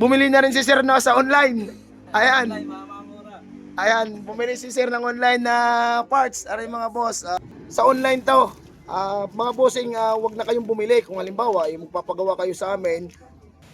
bumili na rin si Sir no, sa online. Ayan. Ayan, bumili si Sir ng online na parts. Aray mga boss, ah, sa online to. Ah, mga bossing, ah, wag na kayong bumili. Kung halimbawa, ay magpapagawa kayo sa amin.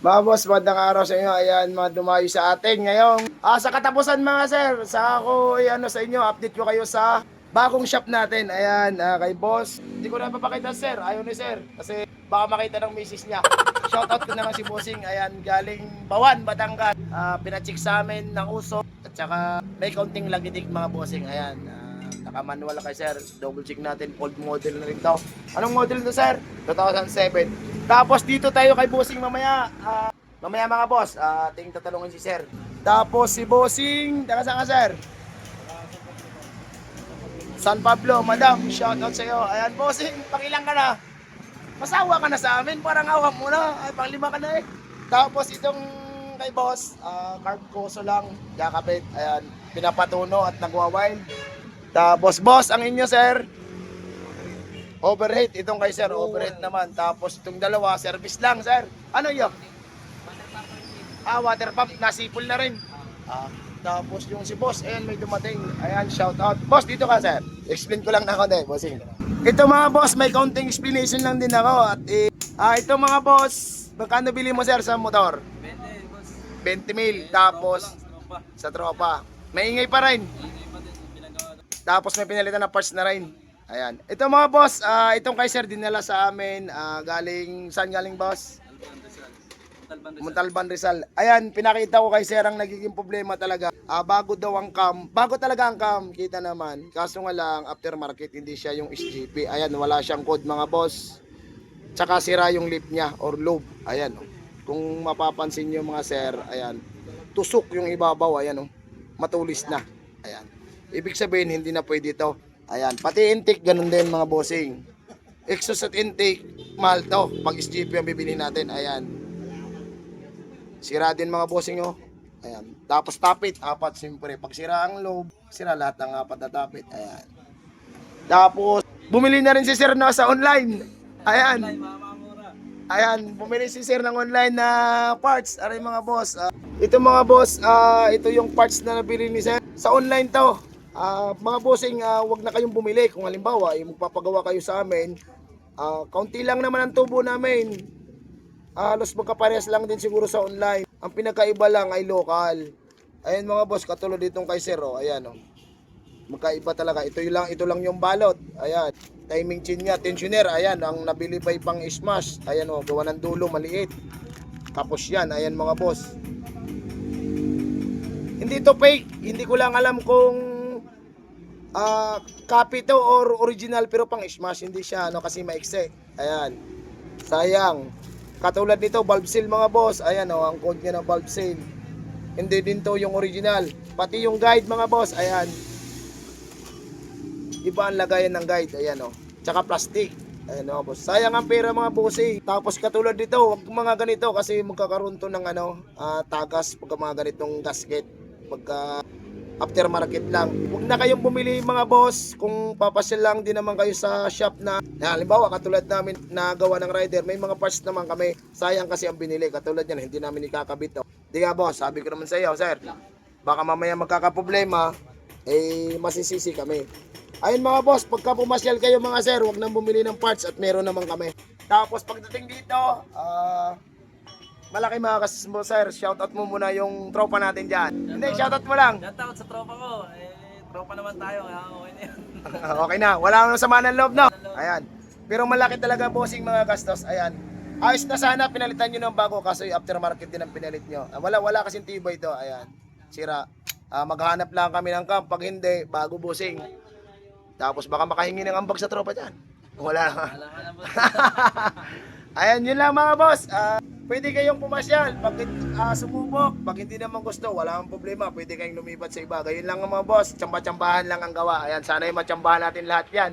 Mga boss, magandang araw sa inyo. Ayan, mga dumayo sa atin ngayong. Ah, sa katapusan mga sir, sa ako, ay, ano sa inyo, update ko kayo sa bagong shop natin. Ayan, ah, kay boss. Hindi ko na papakita sir, ayaw ni sir. Kasi baka makita ng misis niya. Shoutout ko na si Bossing. Ayan, galing Bawan, Batangas. Ah, pinacheck sa amin ng uso. At saka may kaunting lagitik mga bossing. Ayan, ah, naka-manual kay sir. Double check natin, old model na rin to. Anong model to sir? 2007. Tapos dito tayo kay Bossing mamaya. Ah, mamaya mga boss, ah, ating tatalungin si sir. Tapos si Bossing, taga saan ka sir? San Pablo, madam, shoutout sa iyo. Ayan, Bossing, pangilang ka na. Masawa ka na sa amin, parang awa mo na. Ay, panglima ka na eh. Tapos itong kay boss, ah, carb koso lang, jakapit, ayan, pinapatuno at nagwa-wild. Tapos boss, ang inyo sir, overheat, itong kay sir, overheat naman. Tapos itong dalawa, service lang sir. Ano yun? Ah, water pump, nasipol na rin. Ah, tapos yung si boss, ayan may dumating. Ayan, shout out. Boss, dito ka sir. Explain ko lang na ako din, bossing. Ito mga boss, may counting explanation lang din ako. At eh, ah, ito mga boss, magkano bili mo sir sa motor? 20 mil. Tapos, sa tropa. Maingay pa rin. Tapos may pinalitan na parts na rin. Ayan. Ito mga boss, ah, itong kay sir dinala sa amin. ah, galing, saan galing boss? Montalban Rizal. Ayan, pinakita ko kay Sir ang nagiging problema talaga. Ah, bago daw ang cam, bago talaga ang cam, kita naman. Kaso nga lang, aftermarket, hindi siya yung SGP. Ayan, wala siyang code mga boss. Tsaka sira yung lip niya or lobe. Ayan, oh. kung mapapansin niyo mga sir, ayan, tusok yung ibabaw, ayan, oh. matulis na. Ayan. Ibig sabihin, hindi na pwede ito. Ayan, pati intake, ganun din mga bossing. Exhaust at intake, mahal to. Pag SGP ang bibili natin, ayan. Sira din mga bossing nyo. Ayan. Tapos tapit, apat siyempre. Pag sira ang lobe, sira lahat ng apat na tapit. Ayan. Tapos, bumili na rin si Sir no, sa online. Ayan. Ayan, bumili si Sir ng online na parts. Aray mga boss. Ah, ito mga boss, ah, ito yung parts na nabili ni Sir. Sa online to. Ah, mga bossing, ah, wag na kayong bumili. Kung halimbawa, ay magpapagawa kayo sa amin, ah, kaunti lang naman ang tubo namin. Halos magkaparehas lang din siguro sa online. Ang pinakaiba lang ay local. Ayan mga boss, katulad ditong kay Sir, oh. ayan oh. Magkaiba talaga. Ito yung lang, ito lang yung balot. Ayan. Timing chain niya, tensioner. Ayan, ang nabili pa pang smash. Ayan oh, gawa ng dulo, maliit. Tapos yan, ayan mga boss. Hindi to fake. Hindi ko lang alam kung ah copy to or original pero pang smash. Hindi siya ano kasi maikse. Ayan. Sayang. Katulad nito, valve seal mga boss. Ayan oh, ang code niya ng valve seal. Hindi din to yung original. Pati yung guide mga boss. Ayan. Iba ang lagayan ng guide. Ayan oh. Tsaka plastic. Ayan mga boss. Sayang ang pera mga bossing. Tapos katulad dito, wag mga ganito kasi magkakaroon to ng ano, ah, tagas pagka mga ganitong gasket. Pagka aftermarket lang. Huwag na kayong bumili mga boss kung papasyal lang din naman kayo sa shop na, halimbawa katulad namin na gawa ng rider, may mga parts naman kami. Sayang kasi ang binili. Katulad yan, hindi namin ikakabit. Oh. Di nga boss, sabi ko naman sa iyo, sir. Baka mamaya magkakaproblema, eh masisisi kami. Ayun mga boss, pagka pumasyal kayo mga sir, huwag nang bumili ng parts at meron naman kami. Tapos pagdating dito, ah malaki mga kasis mo sir, shoutout mo muna yung tropa natin dyan. Hindi, shoutout mo lang. Shoutout sa tropa ko. Eh, tropa naman tayo. Kaya okay na yan. okay na, wala nang sama ng loob no. Ayan. Pero malaki talaga bossing mga gastos. Ayan. Ayos na sana pinalitan nyo ng bago kaso yung aftermarket din ang pinalit nyo. Ah, Wala wala kasing tibay ito. Ayan. Sira. Ah, maghanap lang kami ng camp. Pag hindi, bago bossing. Tapos baka makahingi ng ambag sa tropa dyan. Wala. Ayan, yun lang mga boss. Ah, pwede kayong pumasyal. Pag ah, sumubok, pag hindi naman gusto, wala kang problema. Pwede kayong lumipat sa iba. Gayun lang mga boss. Tsamba-tsambahan lang ang gawa. Ayan, sana yung matsambahan natin lahat yan.